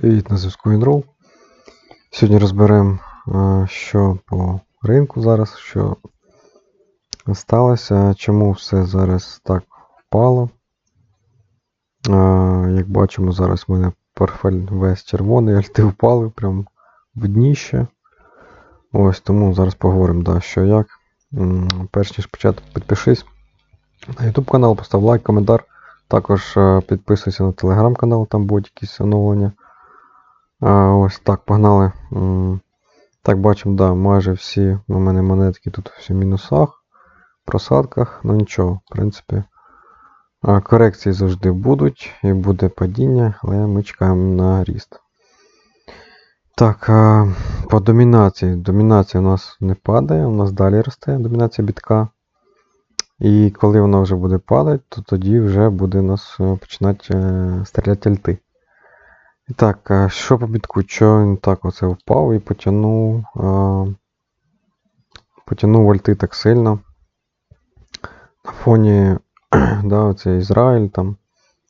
Привіт, на зв'язку Інрол. Сьогодні розберемо, е, що по ринку зараз, що сталося, чому все зараз так впало. Е, Як бачимо, зараз в мене портфель весь червоний, альти впали прям в дніще. Ось тому зараз поговоримо, да, що як. Перш ніж почати, підпишись на YouTube канал, постав лайк, коментар. Також е, підписуйся на телеграм-канал, там будуть якісь оновлення. А, ось так, погнали. Так, бачимо, да, майже всі у мене монетки тут всі в мінусах, просадках, ну нічого, в принципі. Корекції завжди будуть і буде падіння, але ми чекаємо на ріст. Так, по домінації. Домінація у нас не падає, у нас далі росте домінація бітка. І коли вона вже буде падати, то тоді вже буде нас е, починати е, стріляти альти. І так, що по бітку? Що він так оце впав і потягнув. А, потягнув альти так сильно. На фоні да, оце Ізраїль, там,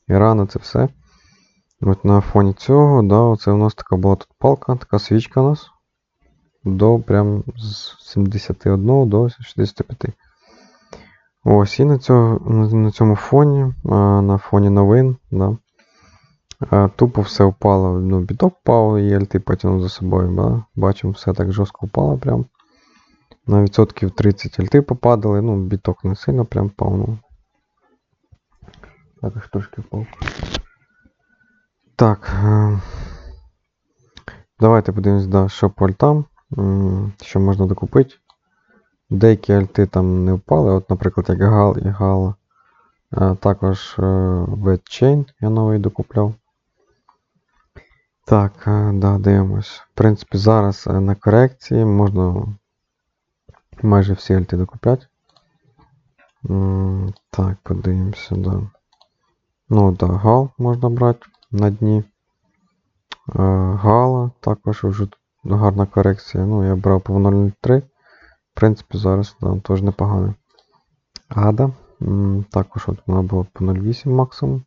Іран, це все. От на фоні цього, да, оце у нас така була тут палка, така свічка у нас. До прям з 71 до 65. Ось, і на, цього, на, цьому фоні, а, на фоні новин, да, тупо все впало. Ну, біток впав і альти потягнув за собою. Да? Бачимо, все так жорстко впало прям. На відсотків 30 альти попадали, ну, біток не сильно прям впав. Ну. Також трошки впав. Так. Е, давайте подивимось, да, що по альтам, що можна докупити. Деякі альти там не впали, от, наприклад, як Гал і Гала. Також е, я новий докупляв. Так, е, да, дивимось. В принципі, зараз е, на корекції можна майже всі альти докупляти. Так, подивимося, да. Ну, да, гал можна брати на дні. Е, Гала також вже гарна корекція. Ну, я брав по 0.03. В принципі, зараз да, теж непогано. Ада. Також от вона була по 0.8 максимум.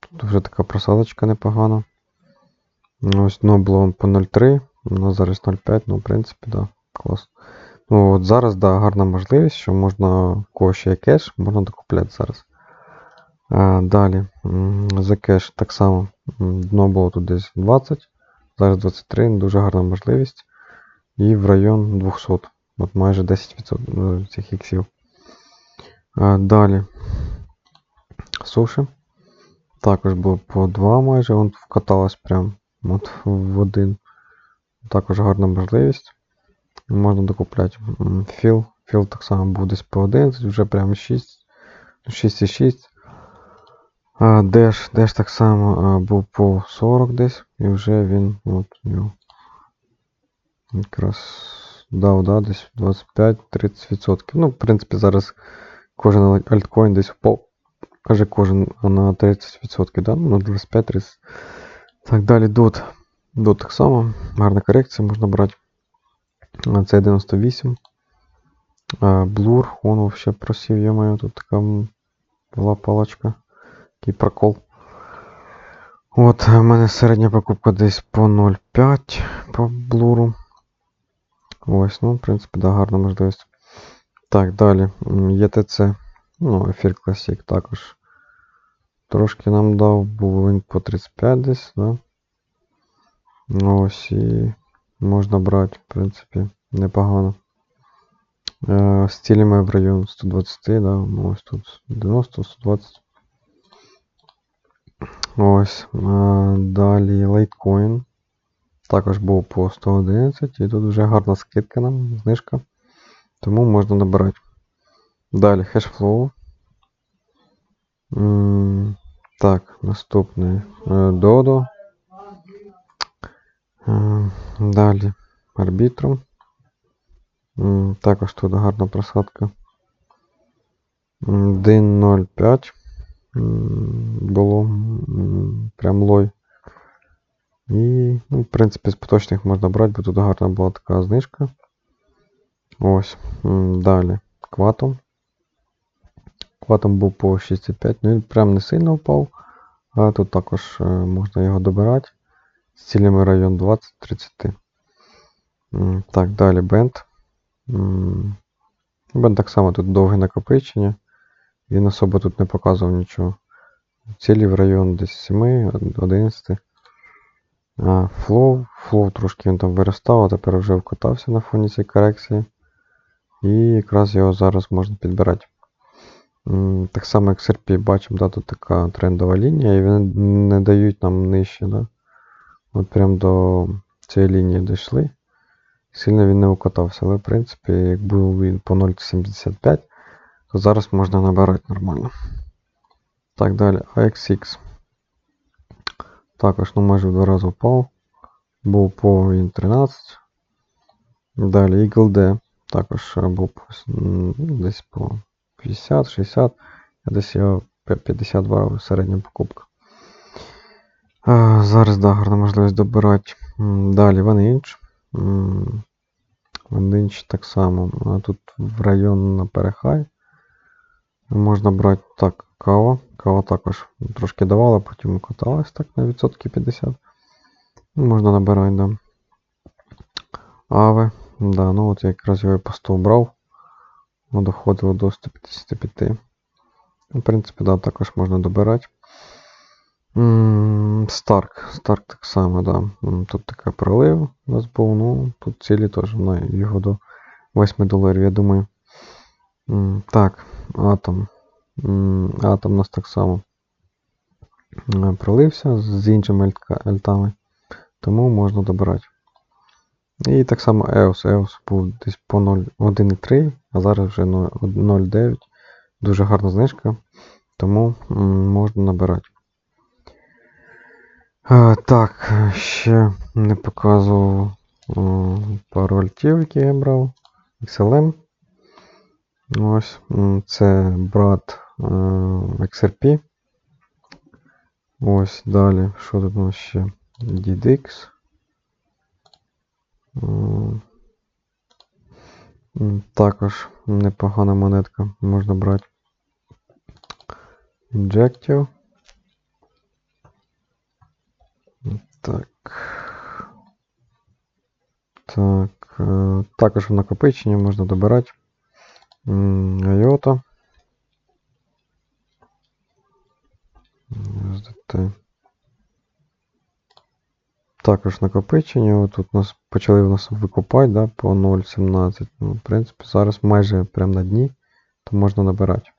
Тут вже така просадочка непогана. Ось ну, було по 0.3, ну зараз 0.5, ну, в принципі, да, клас. Ну, от зараз, да, гарна можливість, що можна, в кого ще є кеш, можна докупляти зараз. А, далі, м, за кеш так само. Дно було тут десь 20, зараз 23, дуже гарна можливість. І в район 200. От майже 10% цих іксів. А, далі. Суші. Також було по 2 майже, вон вкаталось прям от в один. Також гарна можливість. Можна докупляти. Філ. Філ так само був десь по 11, вже прям 6. 6,6. Деш, Деш так само був по 40 десь. І вже він от якраз дав, да, десь 25-30%. Ну, в принципі, зараз кожен альткоін десь впав. Каже кожен на 30%, да? ну на 25-30%. Так, далі DOT. DOT так само. Гарна корекція можна брати. Це 98. А, Blur, он вообще просів, я маю тут така була палочка. Такий прокол. От, у мене середня покупка десь по 0,5 по блуру. Ось, ну, в принципі, да, гарна можливість. Так, далі. ETC. Ну, ефір Classic також. Трошки нам дав, був він по 35 десь, да? Ну, Ось і можна брати, в принципі, непогано. Е, стілями в район 120, да? ну, ось тут 90-120. Ось. е, Далі Litecoin. Також був по 111 і тут вже гарна скидка нам, знижка. Тому можна набирати. Далі Hashflow. Так, наступний е, Dodo. Е, Далі Arbitrum. М, Також тут гарна просадка. DIN 0.5 було прям лой. І, ну, в принципі, з поточних можна брати, бо тут гарна була така знижка. Ось. Далі. Quatum. Quatum був по 6,5. Ну він прям не сильно впав. Але тут також е, можна його добирати. з цілями район 20-30. Так, далі бенд. Бенд так само тут довге накопичення. Він особо тут не показував нічого. Цілі в район десь 7, 11. А, Флоу. Флоу трошки він там виростав, а тепер вже вкотався на фоні цієї корекції. І якраз його зараз можна підбирати. Так само як XRP бачимо, да, тут така трендова лінія, і вони не дають нам нижче. Да? От прям до цієї лінії дійшли. Сильно він не укатався, але в принципі, як був він по 0,75, то зараз можна набирати нормально. Так, далі, AXX. Також ну, майже в два рази впав. Був по він 13. Далі Eagle D. Також е, був десь по 50-60. Я десь його п'я- 50 брав середня покупка. А, зараз да, гарна можливість добирати. Далі Ванинч. Ванинч так само. А тут в район на перехай. Можна брати так, кава. Кава також трошки давала, потім каталась так на відсотки 50. Ну, Можна набирати, да. Аве. Да, ну от я якраз його і по 100 брав. Воно доходило до 155. В принципі, да, також можна добирати. Старк. Старк так само, да. Тут така пролив у нас був, ну, тут цілі теж на його до 8 доларів, я думаю. Так, атом. Атом у нас так само е, пролився з іншими альтами, тому можна добирати. І так само EOS. EOS був десь по 0,1,3, а зараз вже 0,9. Дуже гарна знижка, тому можна набирати. Так, ще не показував пару альтів, які я брав. XLM. Ось, це брат е, XRP. Ось далі. Що тут у нас ще? DDX. Також непогана монетка можна брати. Injective. Так. Так. е, Також в накопиченні можна добирати. IOTA. USDT. Також накопичення. Тут нас почали в нас викупати да, по 0,17. Ну, в принципі, зараз майже прямо на дні, то можна набирати.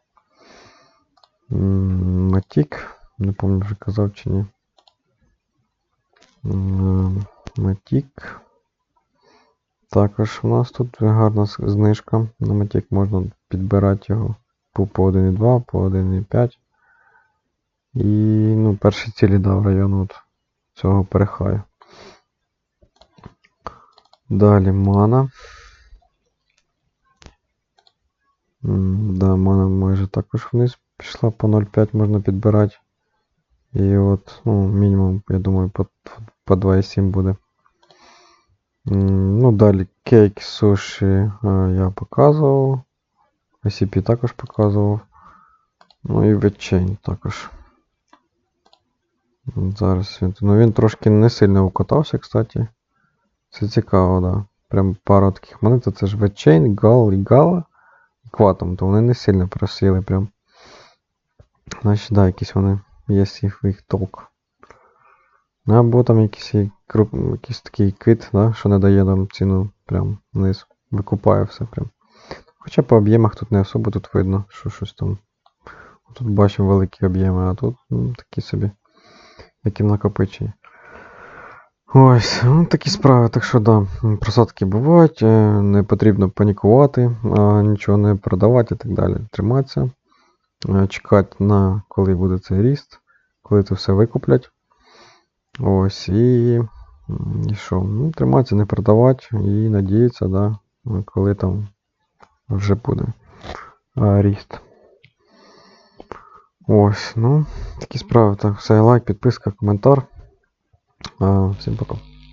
Матік. Не пам'ятаю, вже казав чи ні. Матік. Також у нас тут гарна знижка. На Матік можна підбирати його по, по 1,2, по 1,5. І ну, перші цілі дав район от цього перехаю. Далі мана. Да, мана майже також вниз пішла по 0,5 можна підбирати. І от, ну, мінімум, я думаю, по, по 2,7 буде. Ну, далі кейк, суші е, я показував. ICP також показував. Ну і ветчейн також. Зараз він. Ну він трошки не сильно укатався, кстати. Це цікаво, да. Прям пару таких монет. Це ж ветчейн, гал і гала. І кватом, то вони не сильно просіли прям. Значить, да, якісь вони. Є їх, їх толк. Ну, або там якийсь, якийсь такий кит, да, що не дає нам ціну прям вниз. Викупає все прям. Хоча по об'ємах тут не особо тут видно, що щось там. Тут бачимо великі об'єми, а тут ну, такі собі, які в накопиченні. Ось, ну такі справи. Так що да, просадки бувають, е, не потрібно панікувати, нічого не продавати і так далі. Триматися, е, чекати на коли буде цей ріст, коли це все викуплять. Ось, і, і що? Ну, триматися, не продавати і надіятися, да, коли там вже буде а, ріст. Ось, ну, такі справи. Так, все, лайк, підписка, коментар. Всім пока.